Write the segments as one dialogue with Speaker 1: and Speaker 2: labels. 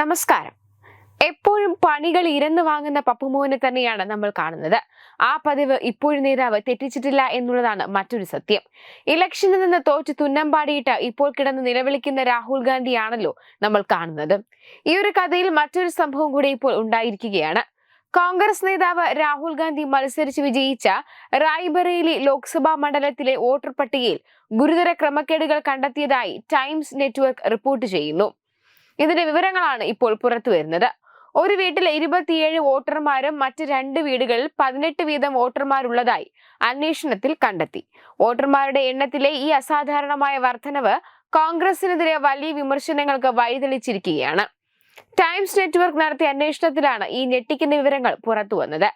Speaker 1: നമസ്കാരം. എപ്പോഴും പണികൾ ഇരന്ന് വാങ്ങുന്ന പപ്പുമോനെ തന്നെയാണ് നമ്മൾ കാണുന്നത്. ആ പതിവ് ഇപ്പോഴും നേതാവ് തെറ്റിച്ചിട്ടില്ല എന്നുള്ളതാണ് മറ്റൊരു സത്യം. ഇലക്ഷനിൽ നിന്ന് തോറ്റ് തുന്നമ്പാടിയിട്ട് ഇപ്പോൾ കിടന്ന് നിലവിളിക്കുന്ന രാഹുൽ ഗാന്ധിയാണല്ലോ നമ്മൾ കാണുന്നത്. ഈ ഒരു കഥയിൽ മറ്റൊരു സംഭവം കൂടി ഇപ്പോൾ ഉണ്ടായിരിക്കുകയാണ്. കോൺഗ്രസ് നേതാവ് രാഹുൽ ഗാന്ധി മത്സരിച്ച് വിജയിച്ച റായ്ബറേലി ലോക്സഭാ മണ്ഡലത്തിലെ വോട്ടർ പട്ടികയിൽ ഗുരുതര ക്രമക്കേടുകൾ കണ്ടെത്തിയതായി ടൈംസ് നെറ്റ്വർക്ക് റിപ്പോർട്ട് ചെയ്യുന്നു. ഇതിന്റെ വിവരങ്ങളാണ് ഇപ്പോൾ പുറത്തു വരുന്നത്. ഒരു വീട്ടിൽ ഇരുപത്തിയേഴ് വോട്ടർമാരും മറ്റ് രണ്ട് വീടുകളിൽ പതിനെട്ട് വീതം വോട്ടർമാരുള്ളതായി അന്വേഷണത്തിൽ കണ്ടെത്തി. വോട്ടർമാരുടെ എണ്ണത്തിലെ ഈ അസാധാരണമായ വർധനവ് കോൺഗ്രസിനെതിരെ വലിയ വിമർശനങ്ങൾക്ക് വഴിതെളിച്ചിരിക്കുകയാണ്. ടൈംസ് നെറ്റ്വർക്ക് നടത്തിയ അന്വേഷണത്തിലാണ് ഈ ഞെട്ടിക്കുന്ന വിവരങ്ങൾ പുറത്തു വന്നത്.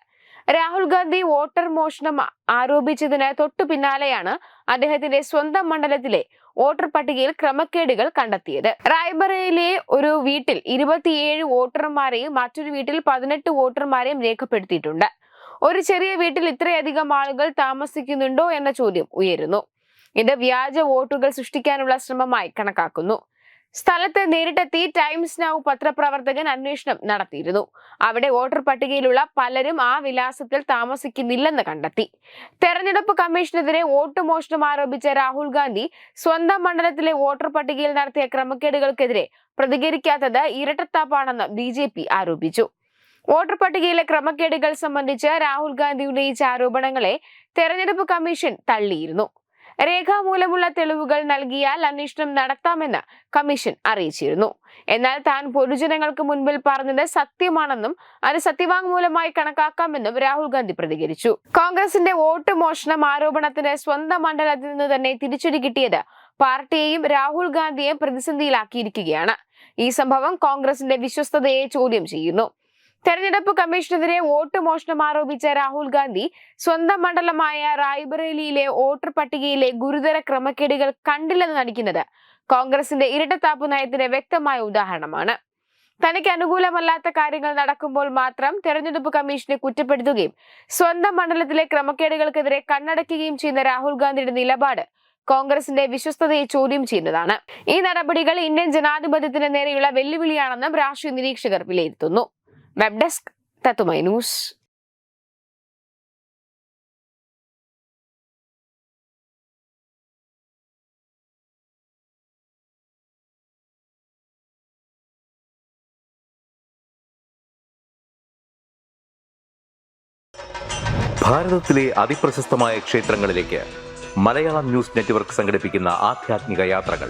Speaker 1: രാഹുൽ ഗാന്ധി വോട്ടർ മോഷണം ആരോപിച്ചതിന് തൊട്ടു പിന്നാലെയാണ് അദ്ദേഹത്തിന്റെ സ്വന്തം മണ്ഡലത്തിലെ വോട്ടർ പട്ടികയിൽ ക്രമക്കേടുകൾ കണ്ടെത്തിയത്. റായ്ബറയിലെ ഒരു വീട്ടിൽ ഇരുപത്തിയേഴ് വോട്ടർമാരെയും മറ്റൊരു വീട്ടിൽ പതിനെട്ട് വോട്ടർമാരെയും രേഖപ്പെടുത്തിയിട്ടുണ്ട്. ഒരു ചെറിയ വീട്ടിൽ ഇത്രയധികം ആളുകൾ താമസിക്കുന്നുണ്ടോ എന്ന ചോദ്യം ഉയരുന്നു. ഇത് വ്യാജ വോട്ടുകൾ സൃഷ്ടിക്കാനുള്ള ശ്രമമായി കണക്കാക്കുന്നു. സ്ഥലത്ത് നേരിട്ടെത്തി ടൈംസ് നൗ പത്രപ്രവർത്തകൻ അന്വേഷണം നടത്തിയിരുന്നു. അവിടെ വോട്ടർ പട്ടികയിലുള്ള പലരും ആ വിലാസത്തിൽ താമസിക്കുന്നില്ലെന്ന് കണ്ടെത്തി. തെരഞ്ഞെടുപ്പ് കമ്മീഷനെതിരെ വോട്ട് മോഷണം ആരോപിച്ച രാഹുൽ ഗാന്ധി സ്വന്തം മണ്ഡലത്തിലെ വോട്ടർ പട്ടികയിൽ നടത്തിയ ക്രമക്കേടുകൾക്കെതിരെ പ്രതികരിക്കാത്തത് ഇരട്ടത്താപ്പാണെന്ന് ബി ജെ പി ആരോപിച്ചു. വോട്ടർ പട്ടികയിലെ ക്രമക്കേടുകൾ സംബന്ധിച്ച് രാഹുൽ ഗാന്ധി ഉന്നയിച്ച ആരോപണങ്ങളെ തെരഞ്ഞെടുപ്പ് കമ്മീഷൻ തള്ളിയിരുന്നു. രേഖാമൂലമുള്ള തെളിവുകൾ നൽകിയാൽ അന്വേഷണം നടത്താമെന്ന് കമ്മീഷൻ അറിയിച്ചിരുന്നു. എന്നാൽ താൻ പൊതുജനങ്ങൾക്ക് മുൻപിൽ പറഞ്ഞത് സത്യമാണെന്നും അത് സത്യവാങ്മൂലമായി കണക്കാക്കാമെന്നും രാഹുൽ ഗാന്ധി പ്രതികരിച്ചു. കോൺഗ്രസിന്റെ വോട്ട് മോഷണം ആരോപണത്തിന് സ്വന്തം മണ്ഡലത്തിൽ നിന്ന് തന്നെ തിരിച്ചടി കിട്ടിയത് പാർട്ടിയെയും രാഹുൽ ഗാന്ധിയെയും പ്രതിസന്ധിയിലാക്കിയിരിക്കുകയാണ്. ഈ സംഭവം കോൺഗ്രസിന്റെ വിശ്വസ്തതയെ ചോദ്യം ചെയ്യുന്നു. തെരഞ്ഞെടുപ്പ് കമ്മീഷനെതിരെ വോട്ട് മോഷണം ആരോപിച്ച രാഹുൽ ഗാന്ധി സ്വന്തം മണ്ഡലമായ റായ്ബറേലിയിലെ വോട്ടർ പട്ടികയിലെ ഗുരുതര ക്രമക്കേടുകൾ കണ്ടില്ലെന്ന് നടിക്കുന്നത് കോൺഗ്രസിന്റെ ഇരട്ടത്താപ്പ് നയത്തിന്റെ വ്യക്തമായ ഉദാഹരണമാണ്. തനിക്ക് അനുകൂലമല്ലാത്ത കാര്യങ്ങൾ നടക്കുമ്പോൾ മാത്രം തെരഞ്ഞെടുപ്പ് കമ്മീഷനെ കുറ്റപ്പെടുത്തുകയും സ്വന്തം മണ്ഡലത്തിലെ ക്രമക്കേടുകൾക്കെതിരെ കണ്ണടയ്ക്കുകയും ചെയ്യുന്ന രാഹുൽ ഗാന്ധിയുടെ നിലപാട് കോൺഗ്രസിന്റെ വിശ്വസ്തതയെ ചോദ്യം ചെയ്യുന്നതാണ്. ഈ നടപടികൾ ഇന്ത്യൻ ജനാധിപത്യത്തിന് നേരെയുള്ള വെല്ലുവിളിയാണെന്നും രാഷ്ട്രീയ നിരീക്ഷകർ വിലയിരുത്തുന്നു. വെബ് ഡെസ്ക് തത്തുമൈ ന്യൂസ്
Speaker 2: ഭാരതത്തിലെ അതിപ്രശസ്തമായ ക്ഷേത്രങ്ങളിലേക്ക് മലയാളം ന്യൂസ് നെറ്റ്വർക്ക് സംഘടിപ്പിക്കുന്ന ആധ്യാത്മിക യാത്രകൾ